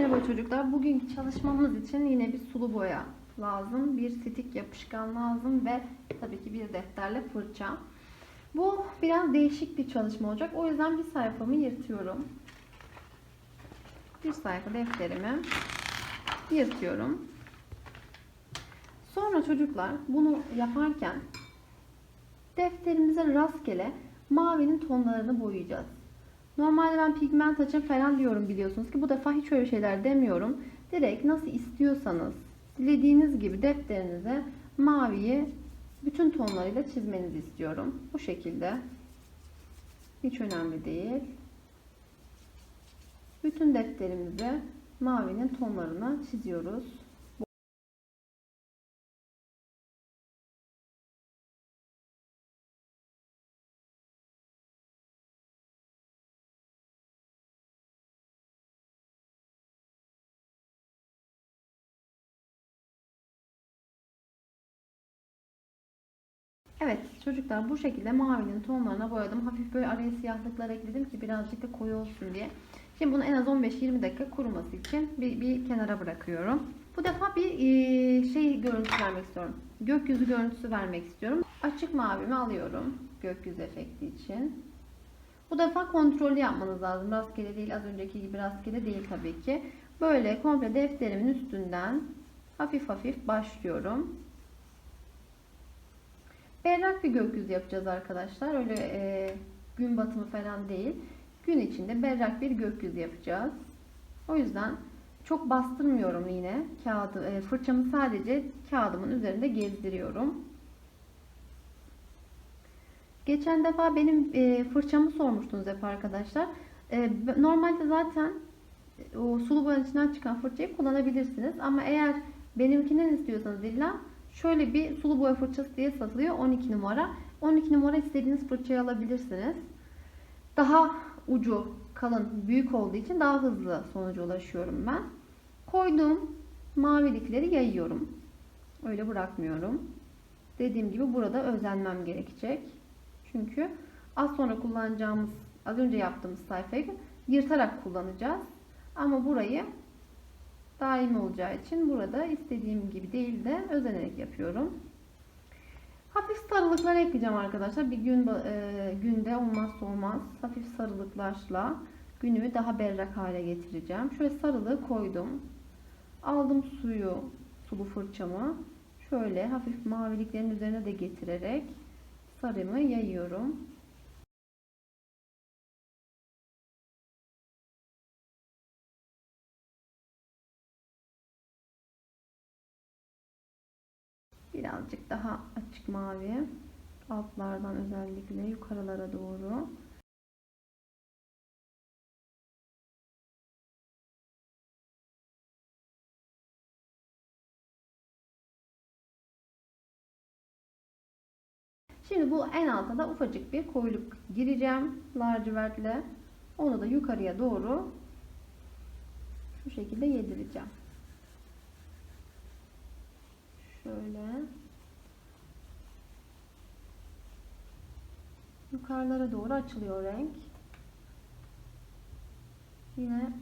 Merhaba çocuklar. Bugünkü çalışmamız için yine bir sulu boya lazım. Bir stik yapışkan lazım ve tabii ki bir defterle fırça. Bu biraz değişik bir çalışma olacak. O yüzden bir sayfamı yırtıyorum. Bir sayfa defterimi yırtıyorum. Sonra çocuklar bunu yaparken defterimize rastgele mavinin tonlarını boyayacağız. Normalde ben pigment açın falan diyorum biliyorsunuz ki bu defa hiç öyle şeyler demiyorum. Direkt nasıl istiyorsanız dilediğiniz gibi defterinize maviyi bütün tonlarıyla çizmenizi istiyorum. Bu şekilde. Hiç önemli değil. Bütün defterimize mavinin tonlarını çiziyoruz. Evet çocuklar bu şekilde mavinin tonlarına boyadım. Hafif böyle araya siyahlıklar ekledim ki birazcık da koyu olsun diye. Şimdi bunu en az 15-20 dakika kuruması için bir, bir kenara bırakıyorum. Bu defa bir e, şey görüntüsü vermek istiyorum. Gökyüzü görüntüsü vermek istiyorum. Açık mavimi alıyorum gökyüzü efekti için. Bu defa kontrollü yapmanız lazım. Rastgele değil az önceki gibi rastgele değil tabii ki. Böyle komple defterimin üstünden hafif hafif başlıyorum. Berrak bir gökyüzü yapacağız arkadaşlar. Öyle e, gün batımı falan değil. Gün içinde berrak bir gökyüzü yapacağız. O yüzden çok bastırmıyorum yine. Kağıdı, e, fırçamı sadece kağıdımın üzerinde gezdiriyorum. Geçen defa benim e, fırçamı sormuştunuz hep arkadaşlar. E, normalde zaten o sulu boyanın içinden çıkan fırçayı kullanabilirsiniz. Ama eğer benimkinden istiyorsanız illa Şöyle bir sulu boya fırçası diye satılıyor 12 numara. 12 numara istediğiniz fırçayı alabilirsiniz. Daha ucu kalın, büyük olduğu için daha hızlı sonuca ulaşıyorum ben. Koyduğum mavilikleri yayıyorum. Öyle bırakmıyorum. Dediğim gibi burada özenmem gerekecek. Çünkü az sonra kullanacağımız, az önce yaptığımız sayfayı yırtarak kullanacağız. Ama burayı daimi olacağı için burada istediğim gibi değil de özenerek yapıyorum. Hafif sarılıklar ekleyeceğim arkadaşlar. Bir gün e, günde olmazsa olmaz hafif sarılıklarla günümü daha berrak hale getireceğim. Şöyle sarılığı koydum. Aldım suyu, sulu fırçamı. Şöyle hafif maviliklerin üzerine de getirerek sarımı yayıyorum. Birazcık daha açık mavi. Altlardan özellikle yukarılara doğru. Şimdi bu en alta da ufacık bir koyuluk gireceğim lacivertle. Onu da yukarıya doğru şu şekilde yedireceğim. Şöyle. Yukarılara doğru açılıyor renk. Yine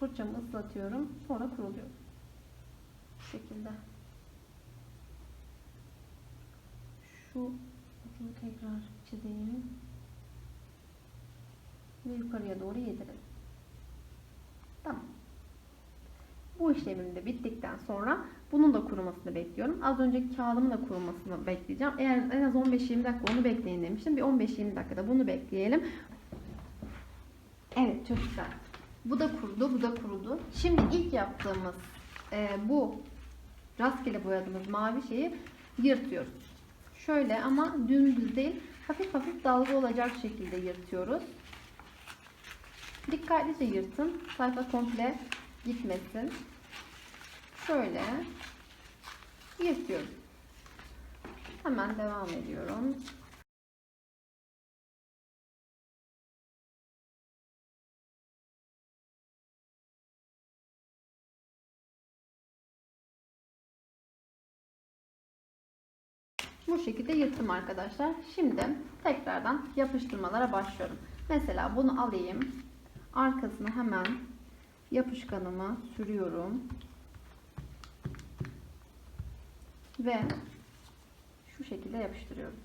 fırçamı ıslatıyorum. Sonra kuruluyor. Bu şekilde. Şu ucunu tekrar çizeyim. Ve yukarıya doğru yedirelim. Tamam. Bu işlemim de bittikten sonra bunun da kurumasını bekliyorum. Az önceki kağıdımın da kurumasını bekleyeceğim. Eğer en az 15-20 dakika onu bekleyin demiştim. Bir 15-20 dakikada bunu bekleyelim. Evet çocuklar. Bu da kurudu, bu da kurudu. Şimdi ilk yaptığımız e, bu rastgele boyadığımız mavi şeyi yırtıyoruz. Şöyle ama dümdüz değil, hafif hafif dalga olacak şekilde yırtıyoruz. Dikkatlice yırtın. Sayfa komple gitmesin. Şöyle yırtıyorum. Hemen devam ediyorum. Bu şekilde yırttım arkadaşlar. Şimdi tekrardan yapıştırmalara başlıyorum. Mesela bunu alayım. Arkasını hemen yapışkanımı sürüyorum. Ve şu şekilde yapıştırıyorum.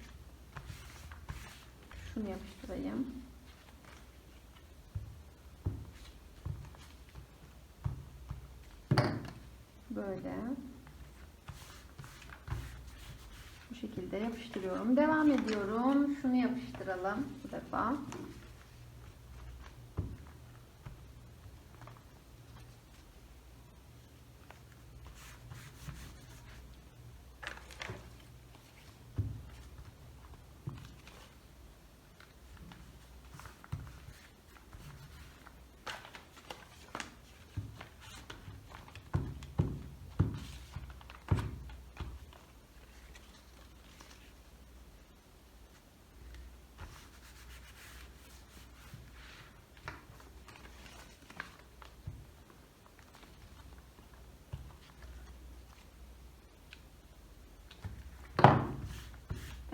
Şunu yapıştırayım. Böyle. Bu şekilde yapıştırıyorum. Devam ediyorum. Şunu yapıştıralım bu defa.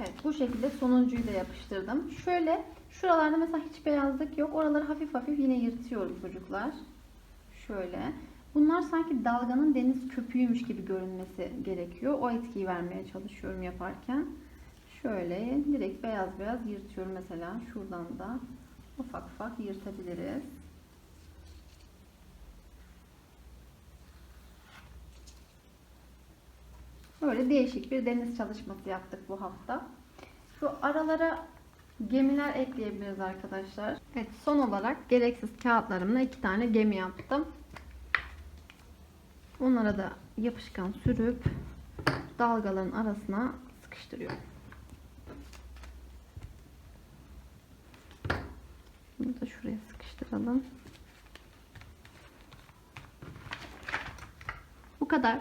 Evet bu şekilde sonuncuyu da yapıştırdım. Şöyle şuralarda mesela hiç beyazlık yok. Oraları hafif hafif yine yırtıyorum çocuklar. Şöyle. Bunlar sanki dalganın deniz köpüğüymüş gibi görünmesi gerekiyor. O etkiyi vermeye çalışıyorum yaparken. Şöyle direkt beyaz beyaz yırtıyorum mesela. Şuradan da ufak ufak yırtabiliriz. Böyle değişik bir deniz çalışması yaptık bu hafta. Şu aralara gemiler ekleyebiliriz arkadaşlar. Evet son olarak gereksiz kağıtlarımla iki tane gemi yaptım. Onlara da yapışkan sürüp dalgaların arasına sıkıştırıyorum. Bunu da şuraya sıkıştıralım. Bu kadar.